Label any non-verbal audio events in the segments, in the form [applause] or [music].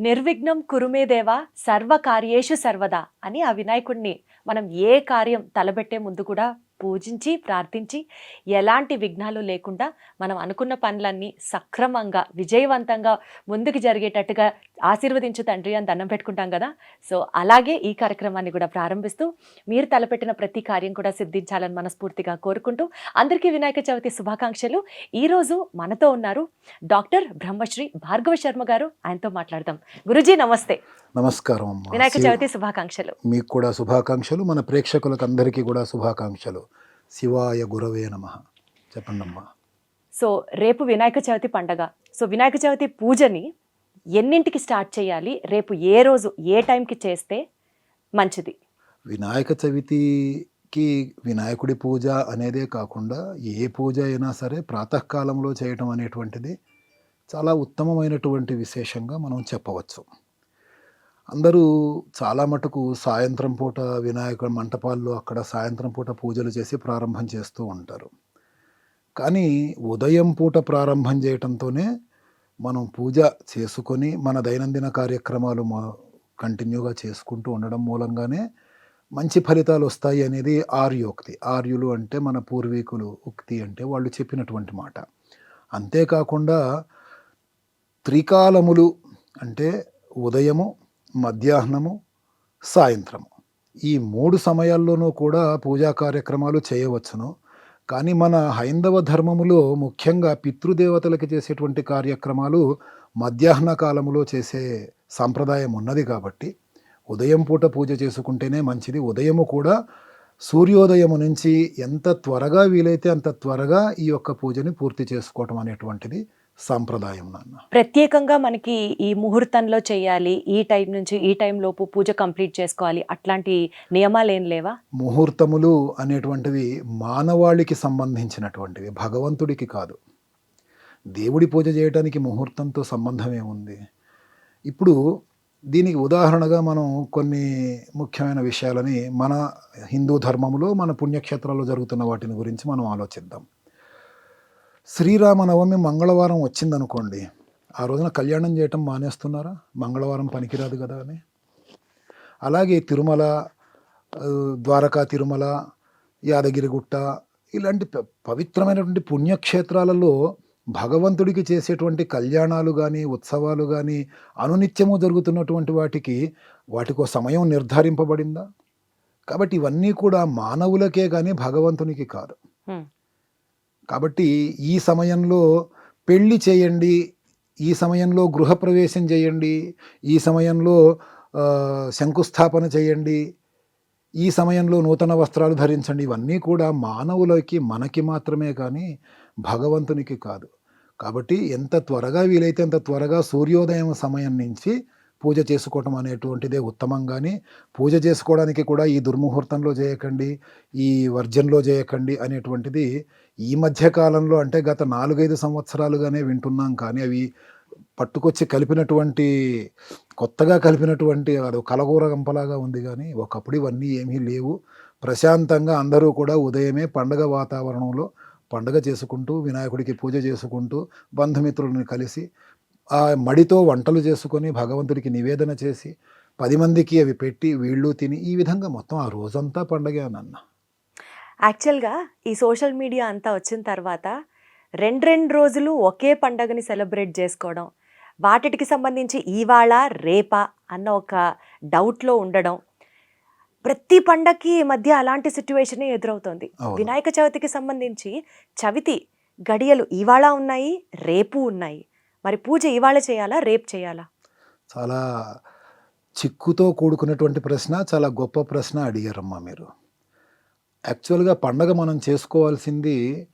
నిర్విఘ్నం కురుమేదేవా సర్వకార్యేషు సర్వదా అని ఆ వినాయకుడిని మనం ఏ కార్యం తలబెట్టే ముందు కూడా పూజించి ప్రార్థించి ఎలాంటి విఘ్నాలు లేకుండా మనం అనుకున్న పనులన్నీ సక్రమంగా విజయవంతంగా ముందుకు జరిగేటట్టుగా ఆశీర్వదించు తండ్రి అని దండం పెట్టుకుంటాం కదా. సో అలాగే ఈ కార్యక్రమాన్ని కూడా ప్రారంభిస్తూ మీరు తలపెట్టిన ప్రతి కార్యం కూడా సిద్ధించాలని మనస్ఫూర్తిగా కోరుకుంటూ అందరికీ వినాయక చవితి శుభాకాంక్షలు. ఈరోజు మనతో ఉన్నారు డాక్టర్ బ్రహ్మశ్రీ భార్గవ శర్మ గారు. ఆయనతో మాట్లాడదాం. గురుజీ నమస్తే. నమస్కారం వినాయక చవితి శుభాకాంక్షలు. మీకు కూడా శుభాకాంక్షలు. మన ప్రేక్షకులకు అందరికీ కూడా శుభాకాంక్షలు. శివాయ గురవే నమ. చెప్పండి అమ్మా సో రేపు వినాయక చవితి పండగ. సో వినాయక చవితి పూజని ఎన్నింటికి స్టార్ట్ చేయాలి? రేపు ఏ రోజు ఏ టైంకి చేస్తే మంచిది? వినాయక చవితికి వినాయకుడి పూజ అనేదే కాకుండా ఏ పూజ అయినా సరే ప్రాతకాలంలో చేయటం అనేటువంటిది చాలా ఉత్తమమైనటువంటి విశేషంగా మనం చెప్పవచ్చు. అందరూ చాలా మటుకు సాయంత్రం పూట వినాయక మంటపాల్లో అక్కడ సాయంత్రం పూట పూజలు చేసి ప్రారంభం చేస్తూ ఉంటారు. కానీ ఉదయం పూట ప్రారంభం చేయటంతోనే మనం పూజ చేసుకొని మన దైనందిన కార్యక్రమాలు మా కంటిన్యూగా చేసుకుంటూ ఉండడం మూలంగానే మంచి ఫలితాలు వస్తాయి అనేది ఆర్యోక్తి. ఆర్యులు అంటే మన పూర్వీకులు ఉక్తి అంటే వాళ్ళు చెప్పినటువంటి మాట. అంతేకాకుండా త్రికాలములు అంటే ఉదయము మధ్యాహ్నము సాయంత్రము. ఈ మూడు సమయాల్లోనూ కూడా పూజా కార్యక్రమాలు చేయవచ్చును. కానీ మన హైందవ ధర్మములో ముఖ్యంగా పితృదేవతలకు చేసేటువంటి కార్యక్రమాలు మధ్యాహ్న కాలములో చేసే సాంప్రదాయం ఉన్నది కాబట్టి ఉదయం పూట పూజ చేసుకుంటేనే మంచిది. ఉదయము కూడా సూర్యోదయము నుంచి ఎంత త్వరగా వీలైతే అంత త్వరగా ఈ యొక్క పూజని పూర్తి చేసుకోవటం అనేటువంటిది సాంప్రదాయం నాన్న. ప్రత్యేకంగా మనకి ఈ ముహూర్తంలో చేయాలి ఈ టైం నుంచి ఈ టైం లోపు పూజ కంప్లీట్ చేసుకోవాలి అట్లాంటి నియమాలు ఏం లేవా? ముహూర్తములు అనేటువంటివి మానవాళికి సంబంధించినటువంటివి భగవంతుడికి కాదు. దేవుడి పూజ చేయడానికి ముహూర్తంతో సంబంధం ఏముంది ఇప్పుడు దీనికి ఉదాహరణగా మనం కొన్ని ముఖ్యమైన విషయాలని మన హిందూ ధర్మంలో మన పుణ్యక్షేత్రాల్లో జరుగుతున్న వాటిని గురించి మనం ఆలోచిద్దాం. శ్రీరామనవమి మంగళవారం వచ్చిందనుకోండి ఆ రోజున కళ్యాణం చేయటం మానేస్తున్నారా? మంగళవారం పనికిరాదు కదా అని. అలాగే తిరుమల ద్వారకా తిరుమల యాదగిరిగుట్ట ఇలాంటి పవిత్రమైనటువంటి పుణ్యక్షేత్రాలలో భగవంతుడికి చేసేటువంటి కళ్యాణాలు కానీ ఉత్సవాలు కానీ అనునిత్యము జరుగుతున్నటువంటి వాటికి వాటికో సమయం నిర్ధారింపబడిందా? కాబట్టి ఇవన్నీ కూడా మానవులకే కానీ భగవంతునికి కాదు. కాబట్టి ఈ సమయంలో పెళ్ళి చేయండి ఈ సమయంలో గృహప్రవేశం చేయండి ఈ సమయంలో శంకుస్థాపన చేయండి ఈ సమయంలో నూతన వస్త్రాలు ధరించండి. ఇవన్నీ కూడా మానవులకి మనకి మాత్రమే కానీ భగవంతునికి కాదు. కాబట్టి ఎంత త్వరగా వీలైతే అంత త్వరగా సూర్యోదయం సమయం నుంచి పూజ చేసుకోవటం అనేటువంటిదే ఉత్తమం కానీ పూజ చేసుకోవడానికి కూడా ఈ దుర్ముహూర్తంలో చేయకండి ఈ వర్జన్లో చేయకండి అనేటువంటిది ఈ మధ్య కాలంలో అంటే గత నాలుగైదు సంవత్సరాలుగానే వింటున్నాం కానీ అవి పట్టుకొచ్చి కలిపినటువంటి కొత్తగా కలిపినటువంటి అది కలగూర గంపలాగా ఉంది కానీ ఒకప్పుడు ఇవన్నీ ఏమీ లేవు. ప్రశాంతంగా అందరూ కూడా ఉదయమే పండగ వాతావరణంలో పండగ చేసుకుంటూ వినాయకుడికి పూజ చేసుకుంటూ బంధుమిత్రులను కలిసి ఆ మడితో వంటలు చేసుకొని భగవంతుడికి నివేదన చేసి పది మందికి అవి పెట్టి వీళ్ళు తిని ఈ విధంగా మొత్తం ఆ రోజంతా పండగే నన్న. యాక్చువల్గా ఈ సోషల్ మీడియా అంతా వచ్చిన తర్వాత రెండు రెండు రోజులు ఒకే పండగని సెలబ్రేట్ చేసుకోవడం వాటికి సంబంధించి ఇవాళ రేపా అన్న ఒక డౌట్లో ఉండడం ప్రతి పండగకి ఈ మధ్య అలాంటి సిచ్యువేషన్ ఎదురవుతుంది. వినాయక చవితికి సంబంధించి చవితి గడియలు ఇవాళ ఉన్నాయి రేపు ఉన్నాయి. మరి పూజ ఇవాళ చేయాలా రేపు చేయాలా? చాలా చిక్కుతో కూడుకున్నటువంటి ప్రశ్న చాలా గొప్ప ప్రశ్న అడిగారమ్మా మీరు. యాక్చువల్గా పండగ మనం చేసుకోవాల్సింది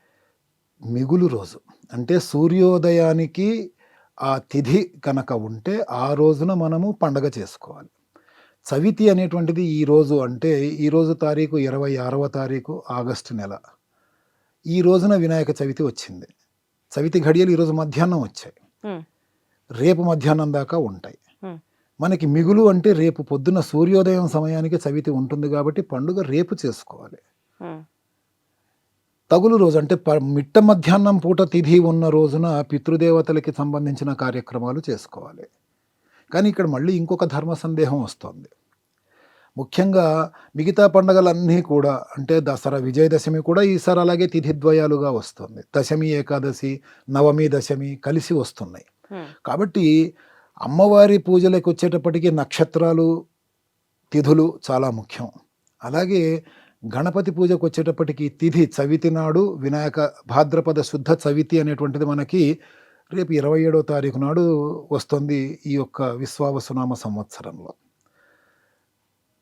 మిగులు రోజు. అంటే సూర్యోదయానికి ఆ తిథి కనుక ఉంటే ఆ రోజున మనము పండగ చేసుకోవాలి. చవితి అనేటువంటిది ఈ రోజు అంటే ఈ రోజు తారీఖు ఇరవై ఆరవ తారీఖు ఆగస్టు నెల. ఈ రోజున వినాయక చవితి వచ్చింది. చవితి ఘడియలు ఈరోజు మధ్యాహ్నం వచ్చాయి. రేపు మధ్యాహ్నం దాకా ఉంటాయి. మనకి మిగులు అంటే రేపు పొద్దున్న సూర్యోదయం సమయానికి చవితి ఉంటుంది కాబట్టి పండుగ రేపు చేసుకోవాలి. తగులు రోజు అంటే మిట్ట మధ్యాహ్నం పూట తిథి ఉన్న రోజున పితృదేవతలకి సంబంధించిన కార్యక్రమాలు చేసుకోవాలి. కానీ ఇక్కడ మళ్ళీ ఇంకొక ధర్మ సందేహం వస్తుంది. ముఖ్యంగా మిగతా పండగలన్నీ కూడా అంటే దసరా విజయదశమి కూడా ఈసారి అలాగే తిథిద్వయాలుగా వస్తుంది. దశమి ఏకాదశి నవమి దశమి కలిసి వస్తున్నాయి. కాబట్టి అమ్మవారి పూజలకు వచ్చేటప్పటికి నక్షత్రాలు తిథులు చాలా ముఖ్యం. అలాగే గణపతి పూజకు వచ్చేటప్పటికి తిథి చవితి నాడు వినాయక భాద్రపద శుద్ధ చవితి అనేటువంటిది మనకి రేపు ఇరవై ఏడో తారీఖు నాడు వస్తుంది ఈ యొక్క విశ్వావసునామ సంవత్సరంలో.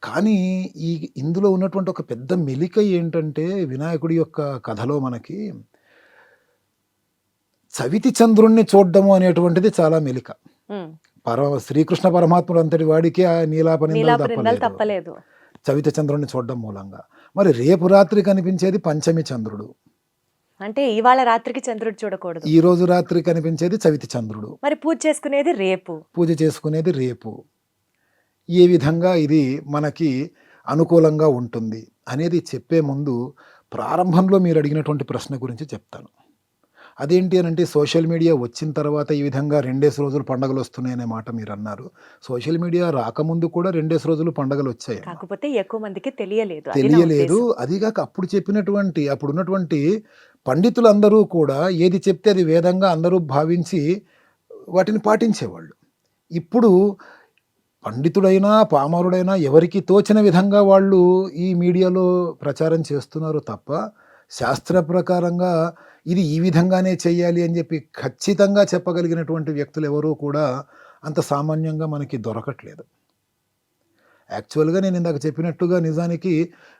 కానీ ఈ ఇందులో ఉన్నటువంటి ఒక పెద్ద మెలిక ఏంటంటే వినాయకుడి యొక్క కథలో మనకి చవితి చంద్రుణ్ణి చూడడము అనేటువంటిది చాలా మెలిక. పరమ శ్రీకృష్ణ పరమాత్ముడు అంతటి వాడికి ఆ తప్పలేదు. తప్పలేదు. చవితి చంద్రుణ్ణి చూడడం మూలంగా. మరి రేపు రాత్రి కనిపించేది పంచమి చంద్రుడు. అంటే ఇవాళ రాత్రికి చంద్రుడు చూడకూడదు. ఈ రోజు రాత్రి కనిపించేది చవితి చంద్రుడు. మరి పూజ చేసుకునేది రేపు. పూజ చేసుకునేది రేపు. ఏ విధంగా ఇది మనకి అనుకూలంగా ఉంటుంది అనేది చెప్పే ముందు ప్రారంభంలో మీరు అడిగినటువంటి ప్రశ్న గురించి చెప్తాను. అదేంటి అని అంటే సోషల్ మీడియా వచ్చిన తర్వాత ఈ విధంగా రెండేసి రోజులు పండగలు వస్తున్నాయనే మాట మీరు అన్నారు. సోషల్ మీడియా రాకముందు కూడా రెండేసి రోజులు పండగలు వచ్చాయి కాకపోతే ఎక్కువ మందికి తెలియలేదు. తెలియలేదు. అదిగాక అప్పుడు చెప్పినటువంటి అప్పుడు ఉన్నటువంటి పండితులందరూ కూడా ఏది చెప్తే అది వేదంగా అందరూ భావించి వాటిని పాటించేవాళ్ళు. ఇప్పుడు పండితుడైనా పామరుడైనా ఎవరికి తోచిన విధంగా వాళ్ళు ఈ మీడియాలో ప్రచారం చేస్తున్నారు తప్ప శాస్త్ర ప్రకారంగా ఇది ఈ విధంగానే చేయాలి అని చెప్పి ఖచ్చితంగా చెప్పగలిగినటువంటి వ్యక్తులు ఎవరూ కూడా అంత సామాన్యంగా మనకి దొరకట్లేదు. యాక్చువల్గా నేను ఇందాక చెప్పినట్టుగా నిజానికి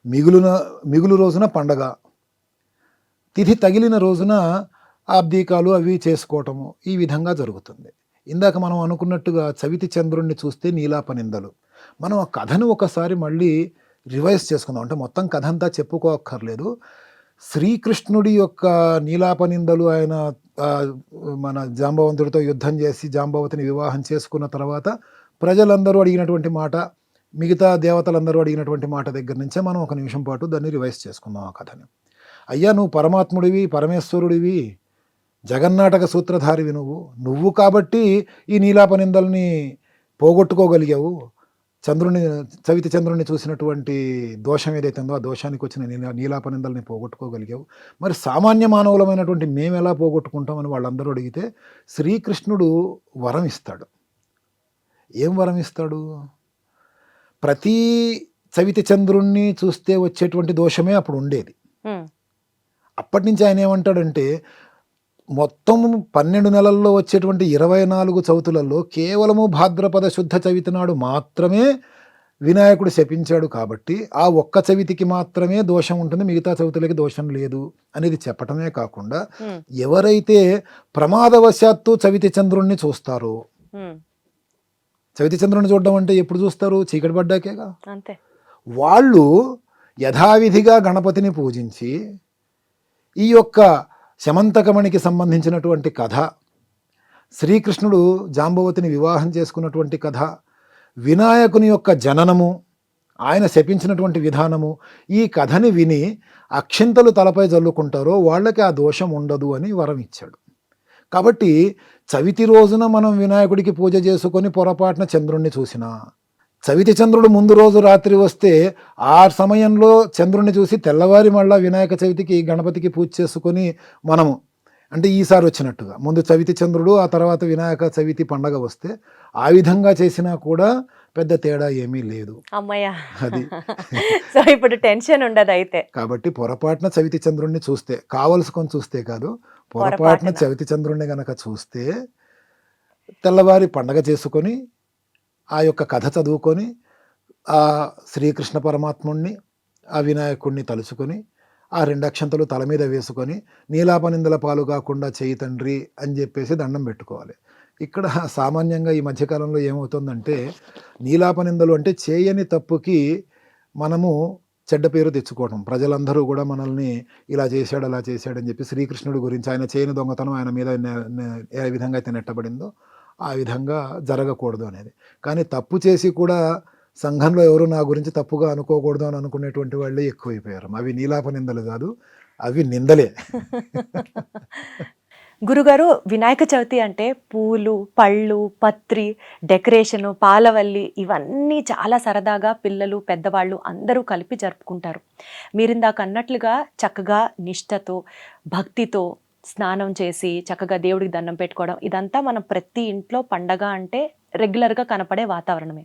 మిగులున మిగులు రోజున పండగ తిథి తగిలిన రోజున ఆబ్దీకాలు అవి చేసుకోవటము ఈ విధంగా జరుగుతుంది. ఇందాక మనం అనుకున్నట్టుగా చవితి చంద్రుణ్ణి చూస్తే నీలాపనిందలు. మనం ఆ కథను ఒకసారి మళ్ళీ రివైజ్ చేసుకుందాం. అంటే మొత్తం కథ అంతా చెప్పుకోక్కర్లేదు. శ్రీకృష్ణుడి యొక్క నీలాపనిందలు ఆయన మన జాంబవంతుడితో యుద్ధం చేసి జాంబవతిని వివాహం చేసుకున్న తర్వాత ప్రజలందరూ అడిగినటువంటి మాట మిగతా దేవతలందరూ అడిగినటువంటి మాట దగ్గర నుంచే మనం ఒక నిమిషం పాటు దాన్ని రివైజ్ చేసుకుందాం ఆ కథని. అయ్యా నువ్వు పరమాత్ముడివి పరమేశ్వరుడివి జగన్నాటక సూత్రధారివి నువ్వు. నువ్వు కాబట్టి ఈ నీలాపనిందల్ని పోగొట్టుకోగలిగావు. చంద్రుని చవితి చంద్రుని చూసినటువంటి దోషం ఏదైతే ఉందో ఆ దోషానికి వచ్చిన నీలా నీలాపనిందల్ని పోగొట్టుకోగలిగావు. మరి సామాన్య మానవులమైనటువంటి మేము ఎలా పోగొట్టుకుంటామని వాళ్ళందరూ అడిగితే శ్రీకృష్ణుడు వరం ఇస్తాడు. ఏం వరం ఇస్తాడు? ప్రతి చవితి చంద్రుణ్ణి చూస్తే వచ్చేటువంటి దోషమే అప్పుడు ఉండేది. అప్పటి నుంచి ఆయన ఏమంటాడంటే మొత్తం పన్నెండు నెలల్లో వచ్చేటువంటి ఇరవై నాలుగు చవితులలో కేవలము భాద్రపద శుద్ధ చవితి నాడు మాత్రమే వినాయకుడు శపించాడు కాబట్టి ఆ ఒక్క చవితికి మాత్రమే దోషం ఉంటుంది మిగతా చవితులకి దోషం లేదు అనేది చెప్పటమే కాకుండా ఎవరైతే ప్రమాదవశాత్తు చవితి చంద్రుణ్ణి చూస్తారో చవితి చంద్రుని చూడడం అంటే ఎప్పుడు చూస్తారు? చీకటి పడ్డాకేగా? అంతే. వాళ్ళు యథావిధిగా గణపతిని పూజించి ఈ యొక్క శమంతకమణికి సంబంధించినటువంటి కథ శ్రీకృష్ణుడు జాంబవతిని వివాహం చేసుకున్నటువంటి కథ వినాయకుని యొక్క జననము ఆయన శపించినటువంటి విధానము ఈ కథని విని అక్షింతలు తలపై జల్లుకుంటారో వాళ్ళకి ఆ దోషం ఉండదు అని వరం ఇచ్చాడు. కాబట్టి చవితి రోజున మనం వినాయకుడికి పూజ చేసుకొని పొరపాటున చంద్రుణ్ణి చూసినా చవితి చంద్రుడు ముందు రోజు రాత్రి వస్తే ఆ సమయంలో చంద్రుణ్ణి చూసి తెల్లవారి మళ్ళా వినాయక చవితికి గణపతికి పూజ చేసుకొని మనము అంటే ఈసారి వచ్చినట్టుగా ముందు చవితి చంద్రుడు ఆ తర్వాత వినాయక చవితి పండగ వస్తే ఆ విధంగా చేసినా కూడా పెద్ద తేడా ఏమీ లేదు. అమ్మయ్య. అది. [laughs] సో ఇప్పుడు టెన్షన్ ఉండదు అయితే. కాబట్టి పొరపాటున చవితి చంద్రుణ్ణి చూస్తే కావలసుకొని చూస్తే కాదు పొరపాటున పొరపాటున. చవితి చంద్రుణ్ణి గనక చూస్తే తెల్లవారి పండగ చేసుకొని ఆ యొక్క కథ చదువుకొని ఆ శ్రీకృష్ణ పరమాత్ముణ్ణి ఆ వినాయకుణ్ణి తలుచుకొని ఆ రెండక్షంతలు తల మీద వేసుకొని నీలాపనిందల పాలు కాకుండా చేయి తండ్రి అని చెప్పేసి దండం పెట్టుకోవాలి. ఇక్కడ సామాన్యంగా ఈ మధ్యకాలంలో ఏమవుతుందంటే నీలాపనిందలు అంటే చేయని తప్పుకి మనము చెడ్డ పేరు తెచ్చుకోవడం ప్రజలందరూ కూడా మనల్ని ఇలా చేశాడు అలా చేశాడని చెప్పి శ్రీకృష్ణుడి గురించి ఆయన చేయని దొంగతనం ఆయన మీద ఏ విధంగా అయితే నెట్టబడిందో ఆ విధంగా జరగకూడదు అనేది. కానీ తప్పు చేసి కూడా సంఘంలో ఎవరు నా గురించి తప్పుగా అనుకోకూడదు అని అనుకునేటువంటి వాళ్ళే ఎక్కువైపోయారు. అవి నీలాప నిందలు కాదు అవి నిందలే. గురుగారు వినాయక చవితి అంటే పూలు పళ్ళు పత్రి డెకరేషను పాలవల్లి ఇవన్నీ చాలా సరదాగా పిల్లలు పెద్దవాళ్ళు అందరూ కలిపి జరుపుకుంటారు. మీరు అన్నట్లుగా చక్కగా నిష్టతో భక్తితో స్నానం చేసి చక్కగా దేవుడికి దండం పెట్టుకోవడం ఇదంతా మనం ప్రతి ఇంట్లో పండగ అంటే రెగ్యులర్గా కనపడే వాతావరణమే.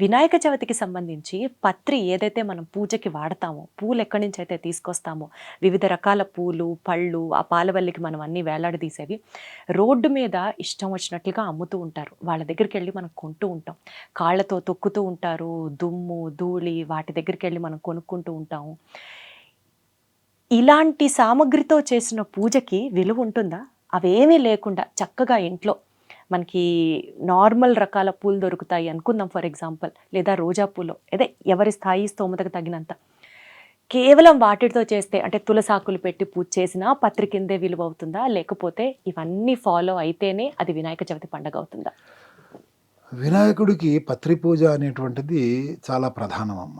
వినాయక చవితికి సంబంధించి పత్రి ఏదైతే మనం పూజకి వాడతామో పూలు ఎక్కడి నుంచి అయితే తీసుకొస్తామో వివిధ రకాల పూలు పళ్ళు ఆ పాలవల్లికి మనం అన్నీ వేలాడదీసేవి రోడ్డు మీద ఇష్టం వచ్చినట్లుగా అమ్ముతూ ఉంటారు. వాళ్ళ దగ్గరికి వెళ్ళి మనం కొంటూ ఉంటాం. కాళ్ళతో తొక్కుతూ ఉంటారు దుమ్ము ధూళి వాటి దగ్గరికి వెళ్ళి మనం కొనుక్కుంటూ ఉంటాము. ఇలాంటి సామగ్రితో చేసిన పూజకి విలువ ఉంటుందా? అవేమీ లేకుండా చక్కగా ఇంట్లో మనకి నార్మల్ రకాల పూలు దొరుకుతాయి అనుకుందాం ఫర్ ఎగ్జాంపుల్ లేదా రోజా పూలు అదే ఎవరి స్థాయి స్తోమతకు తగినంత. కేవలం వాటితో చేస్తే అంటే తులసాకులు పెట్టి పూజ చేసినా పత్రికిందే విలువ అవుతుందా? లేకపోతే ఇవన్నీ ఫాలో అయితేనే అది వినాయక చవితి పండగ అవుతుందా? వినాయకుడికి పత్రి పూజ అనేటువంటిది చాలా ప్రధానమమ్మ.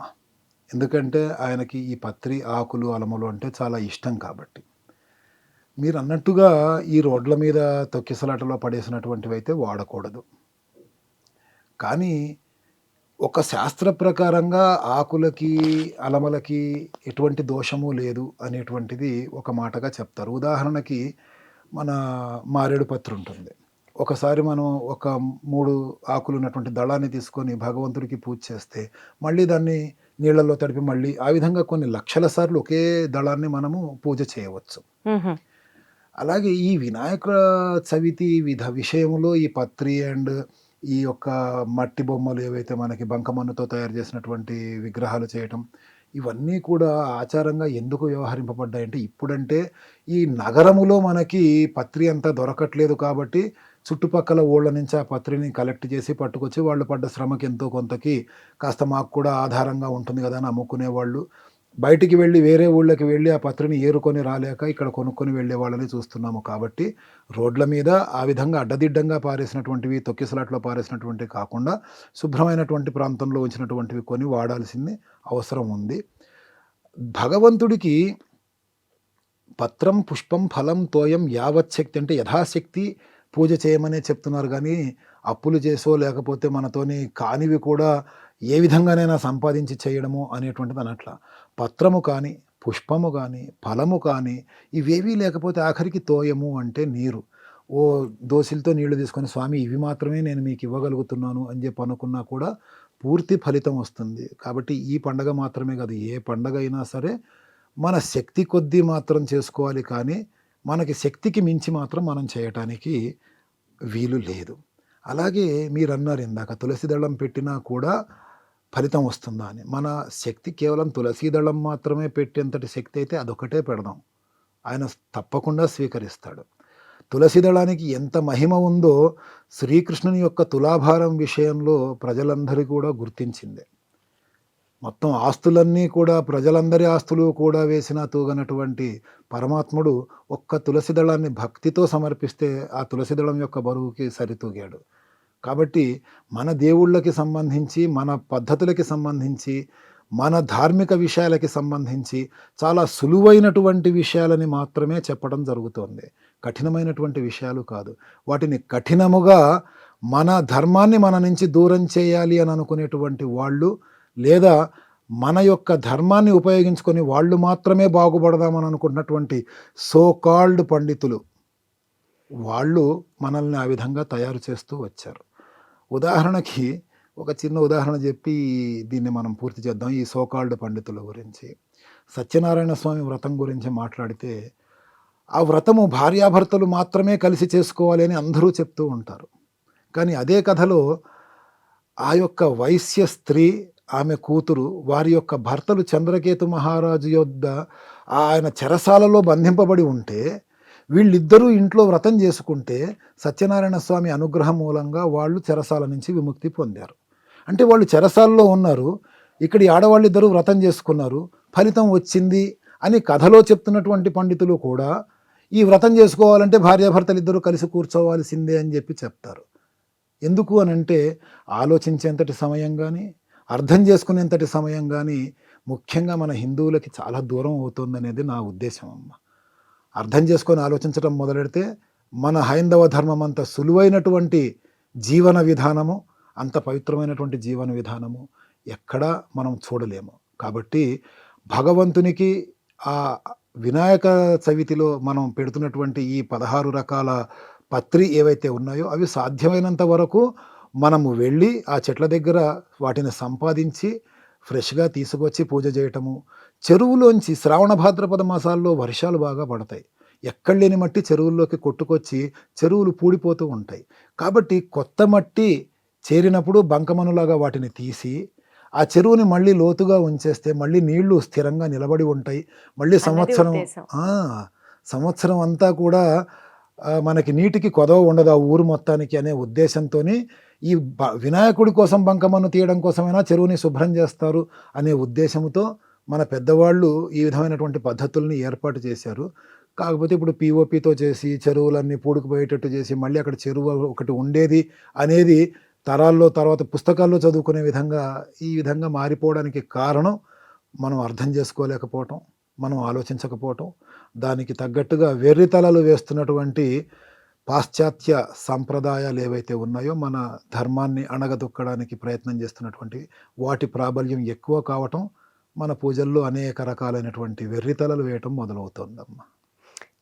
ఎందుకంటే ఆయనకి ఈ పత్రి ఆకులు అలములు అంటే చాలా ఇష్టం కాబట్టి. మీరు అన్నట్టుగా ఈ రోడ్ల మీద తొక్కిసలాటలో పడేసినటువంటివి అయితే వాడకూడదు. కానీ ఒక శాస్త్ర ప్రకారంగా ఆకులకి అలమలకి ఎటువంటి దోషము లేదు అనేటువంటిది ఒక మాటగా చెప్తారు. ఉదాహరణకి మన మారేడు పత్రి ఉంటుంది. ఒకసారి మనం ఒక మూడు ఆకులు ఉన్నటువంటి దళాన్ని తీసుకొని భగవంతుడికి పూజ చేస్తే మళ్ళీ దాన్ని నీళ్ళల్లో తడిపి మళ్ళీ ఆ విధంగా కొన్ని లక్షల సార్లు ఒకే దళాన్ని మనము పూజ చేయవచ్చు. అలాగే ఈ వినాయక చవితి విధ విషయంలో ఈ పత్రి అండ్ ఈ యొక్క మట్టి బొమ్మలు ఏవైతే మనకి బంకమన్నుతో తయారు చేసినటువంటి విగ్రహాలు చేయటం ఇవన్నీ కూడా ఆచారంగా ఎందుకు వ్యవహరింపబడ్డాయంటే ఇప్పుడంటే ఈ నగరములో మనకి పత్రి అంతా దొరకట్లేదు కాబట్టి చుట్టుపక్కల ఊళ్ళ నుంచి ఆ పత్రిని కలెక్ట్ చేసి పట్టుకొచ్చి వాళ్ళు పడ్డ శ్రమకి ఎంతో కొంతకి కాస్త మాకు కూడా ఆధారంగా ఉంటుంది కదా అని అమ్ముకునే వాళ్ళు బయటికి వెళ్ళి వేరే ఊళ్ళకి వెళ్ళి ఆ పత్రిని ఏరుకొని రాలేక ఇక్కడ కొనుక్కొని వెళ్ళే వాళ్ళని చూస్తున్నాము కాబట్టి రోడ్ల మీద ఆ విధంగా అడ్డదిడ్డంగా పారేసినటువంటివి తొక్కిసలాట్లో పారేసినటువంటివి కాకుండా శుభ్రమైనటువంటి ప్రాంతంలో ఉంచినటువంటివి కొని వాడాల్సింది అవసరం ఉంది. భగవంతుడికి పత్రం పుష్పం ఫలం తోయం యావత్ శక్తి అంటే యథాశక్తి పూజ చేయమనే చెప్తున్నారు కానీ అప్పులు చేసో లేకపోతే మనతోని కానివి కూడా ఏ విధంగానైనా సంపాదించి చేయడము అనేటువంటిది అనట్ల. పత్రము కానీ పుష్పము కానీ ఫలము కానీ ఇవేవీ లేకపోతే ఆఖరికి తోయము అంటే నీరు. ఓ దోశలతో నీళ్ళు తీసుకొని స్వామి ఇవి మాత్రమే నేను మీకు ఇవ్వగలుగుతున్నాను అని చెప్పి అనుకున్నా కూడా పూర్తి ఫలితం వస్తుంది. కాబట్టి ఈ పండగ మాత్రమే కాదు ఏ పండగ అయినా సరే మన శక్తి కొద్దీ మాత్రం చేసుకోవాలి కానీ మనకి శక్తికి మించి మాత్రం మనం చేయటానికి వీలు లేదు. అలాగే మీరు అన్నారు ఇందాక తులసి దళం పెట్టినా కూడా ఫలితం వస్తుందా అని. మన శక్తి కేవలం తులసి దళం మాత్రమే పెట్టేంతటి శక్తి అయితే అదొకటే పెడదాం. ఆయన తప్పకుండా స్వీకరిస్తాడు. తులసి దళానికి ఎంత మహిమ ఉందో శ్రీకృష్ణుని యొక్క తులాభారం విషయంలో ప్రజలందరి కూడా గుర్తించిందే. మొత్తం ఆస్తులన్నీ కూడా ప్రజలందరి ఆస్తులు కూడా వేసిన తూగనటువంటి పరమాత్ముడు ఒక్క తులసి దళాన్ని భక్తితో సమర్పిస్తే ఆ తులసి దళం యొక్క బరువుకి సరితూగాడు. కాబట్టి మన దేవుళ్ళకి సంబంధించి మన పద్ధతులకి సంబంధించి మన ధార్మిక విషయాలకి సంబంధించి చాలా సులువైనటువంటి విషయాలని మాత్రమే చెప్పడం జరుగుతోంది. కఠినమైనటువంటి విషయాలు కాదు. వాటిని కఠినముగా మన ధర్మాన్ని మన నుంచి దూరం చేయాలి అని అనుకునేటువంటి వాళ్ళు లేదా మన యొక్క ధర్మాన్ని ఉపయోగించుకొని వాళ్ళు మాత్రమే బాగుపడదామని అనుకుంటున్నటువంటి సో కాల్డ్ పండితులు వాళ్ళు మనల్ని ఆ విధంగా తయారు చేస్తూ వచ్చారు. ఉదాహరణకి ఒక చిన్న ఉదాహరణ చెప్పి దీన్ని మనం పూర్తి చేద్దాం. ఈ సోకాల్డ్ పండితుల గురించి. సత్యనారాయణ స్వామి వ్రతం గురించి మాట్లాడితే ఆ వ్రతము భార్యాభర్తలు మాత్రమే కలిసి చేసుకోవాలి అని అందరూ చెప్తూ ఉంటారు. కానీ అదే కథలో ఆ యొక్క వైశ్య స్త్రీ ఆమె కూతురు వారి యొక్క భర్తలు చంద్రకేతు మహారాజు యొద్ద ఆయన చెరసాలలో బంధింపబడి ఉంటే వీళ్ళిద్దరూ ఇంట్లో వ్రతం చేసుకుంటే సత్యనారాయణ స్వామి అనుగ్రహం మూలంగా వాళ్ళు చెరసాల నుంచి విముక్తి పొందారు. అంటే వాళ్ళు చెరసాలలో ఉన్నారు ఇక్కడి ఆడవాళ్ళిద్దరూ వ్రతం చేసుకున్నారు ఫలితం వచ్చింది అని కథలో చెప్తున్నటువంటి పండితులు కూడా ఈ వ్రతం చేసుకోవాలంటే భార్యాభర్తలు ఇద్దరు కలిసి కూర్చోవాల్సిందే అని చెప్పి చెప్తారు. ఎందుకు అని అంటే ఆలోచించేంతటి సమయం కానీ అర్థం చేసుకునేంతటి సమయం కానీ ముఖ్యంగా మన హిందువులకి చాలా దూరం అవుతుంది అనేది నా ఉద్దేశం అమ్మ. అర్థం చేసుకొని ఆలోచించడం మొదలెడితే మన హైందవ ధర్మం అంత సులువైనటువంటి జీవన విధానము అంత పవిత్రమైనటువంటి జీవన విధానము ఎక్కడా మనం చూడలేము. కాబట్టి భగవంతునికి ఆ వినాయక చవితిలో మనం పెడుతున్నటువంటి ఈ పదహారు రకాల పత్రి ఏవైతే ఉన్నాయో అవి సాధ్యమైనంత వరకు మనము వెళ్ళి ఆ చెట్ల దగ్గర వాటిని సంపాదించి ఫ్రెష్గా తీసుకొచ్చి పూజ చేయటము. చెరువులోంచి శ్రావణ భాద్రపద మాసాల్లో వర్షాలు బాగా పడతాయి. ఎక్కడ లేని మట్టి చెరువుల్లోకి కొట్టుకొచ్చి చెరువులు పూడిపోతూ ఉంటాయి. కాబట్టి కొత్త మట్టి చేరినప్పుడు బంకమనులాగా వాటిని తీసి ఆ చెరువుని మళ్ళీ లోతుగా ఉంచేస్తే మళ్ళీ నీళ్ళు స్థిరంగా నిలబడి ఉంటాయి. మళ్ళీ సంవత్సరం సంవత్సరం అంతా కూడా మనకి నీటికి కొదవ ఉండదు ఆ ఊరు మొత్తానికి అనే ఉద్దేశంతో ఈ బ- వినాయకుడి కోసం బంకమన్ను తీయడం కోసమైనా చెరువుని శుభ్రం చేస్తారు అనే ఉద్దేశంతో మన పెద్దవాళ్ళు ఈ విధమైనటువంటి పద్ధతుల్ని ఏర్పాటు చేశారు. కాకపోతే ఇప్పుడు పిఓపితో చేసి చెరువులన్నీ పూడుకుపోయేటట్టు చేసి మళ్ళీ అక్కడ చెరువు ఒకటి ఉండేది అనేది తరాల్లో తర్వాత పుస్తకాల్లో చదువుకునే విధంగా ఈ విధంగా మారిపోవడానికి కారణం మనం అర్థం చేసుకోలేకపోవటం. మనం ఆలోచించకపోవటం దానికి తగ్గట్టుగా వెర్రితలలు వేస్తున్నటువంటి పాశ్చాత్య సంప్రదాయాలు ఏవైతే ఉన్నాయో మన ధర్మాన్ని అణగదొక్కడానికి ప్రయత్నం చేస్తున్నటువంటి వాటి ప్రాబల్యం ఎక్కువ కావటం మన పూజల్లో అనేక రకాలైనటువంటి వెర్రితలలు వేయటం మొదలవుతుందమ్మా.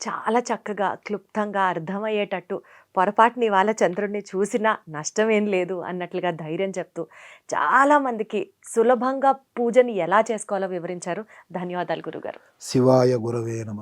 చాలా చక్కగా క్లుప్తంగా అర్థమయ్యేటట్టు పొరపాటుని ఇవాళ చంద్రుడిని చూసినా నష్టమేం లేదు అన్నట్లుగా ధైర్యం చెప్తూ చాలా మందికి సులభంగా పూజని ఎలా చేసుకోవాలో వివరించారు. ధన్యవాదాలు గురుగారు. శివాయ గురవే నమ.